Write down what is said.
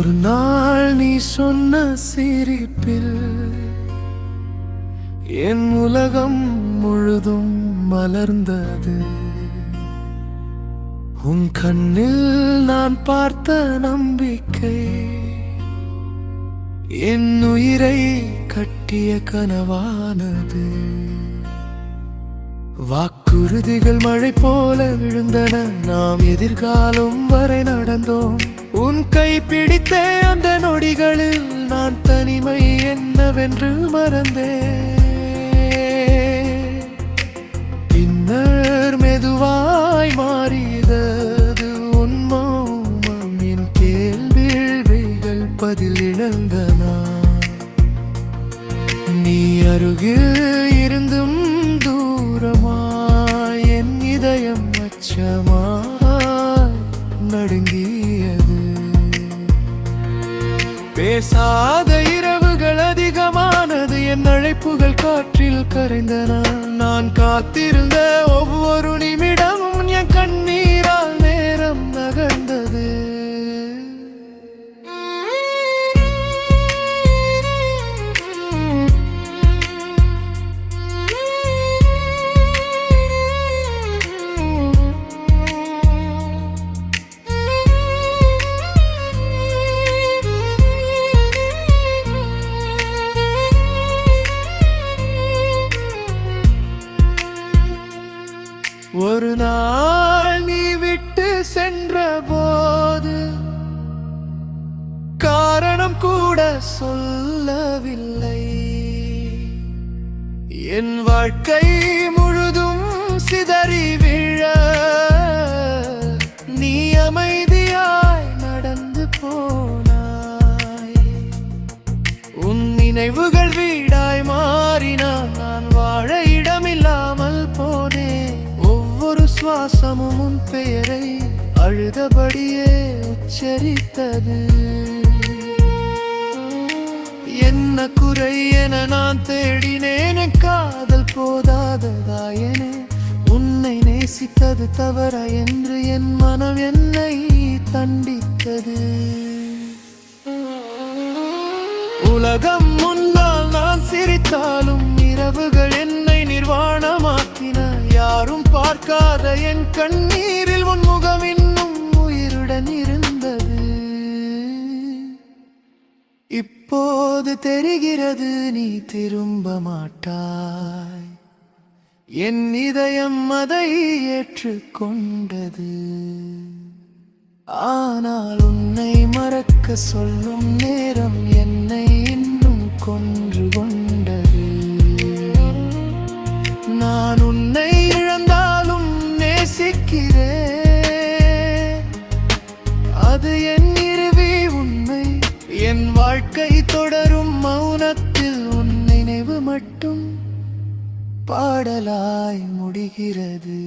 ஒரு நாள் நீ சொன்ன சிரிப்பில் என் உலகம் முழுதும் மலர்ந்தது. உன் கண்ணில் நான் பார்த்த நம்பிக்கை என் உயிரை கட்டிய கனவானது. வாக்குறுதிகள் மழை போல விழுந்தன. நாம் எதிர்காலம் வரை நடந்தோம். உன் கை பிடித்த அந்த நொடிகளில் நான் தனிமை என்னவென்று மறந்தேன். பின்னர் மெதுவாய் மாறியது உன் மௌனம் என் கேள்விகள் பதில் இழந்தனா. நீ அருகில் இருந்தும் தூரமாய் என் இதயம் அச்சமாய் நடுங்கி பேசாத இரவுகள் அதிகமானது. என் அழைப்புகள் காற்றில் கரைந்தன. நான் காத்திருந்த ஒவ்வொரு நிமிடமும் என் ஒரு நாள் நீ விட்டு சென்ற போது காரணம் கூட சொல்லவில்லை. என் வாழ்க்கை முழுதும் சிதறி விழ நீ அமைதியாய் நடந்து போ. ஒவ்வொரு உன் பெயரை அழுதபடியே உச்சரித்தது. என்ன குறை என நான் தேடினேன் காதல் போதாததா என உன்னை நேசித்தது தவற என்று என் மனம் என்னை தண்டித்தது. உலகம் யாரும் பார்க்காத என் கண்ணீரில் உன் முகம் இன்னும் உயிருடன் இருந்தது. இப்போது தெரிகிறது நீ திரும்ப மாட்டாய். என் இதயம் அதை ஏற்றுக்கொண்டது. ஆனால் உன்னை மறக்க சொல்லும் நேரம் வாழ்க்கை தொடரும் மௌனத்தில் உன் நினைவு மட்டும் பாடலாய் முடிகிறது.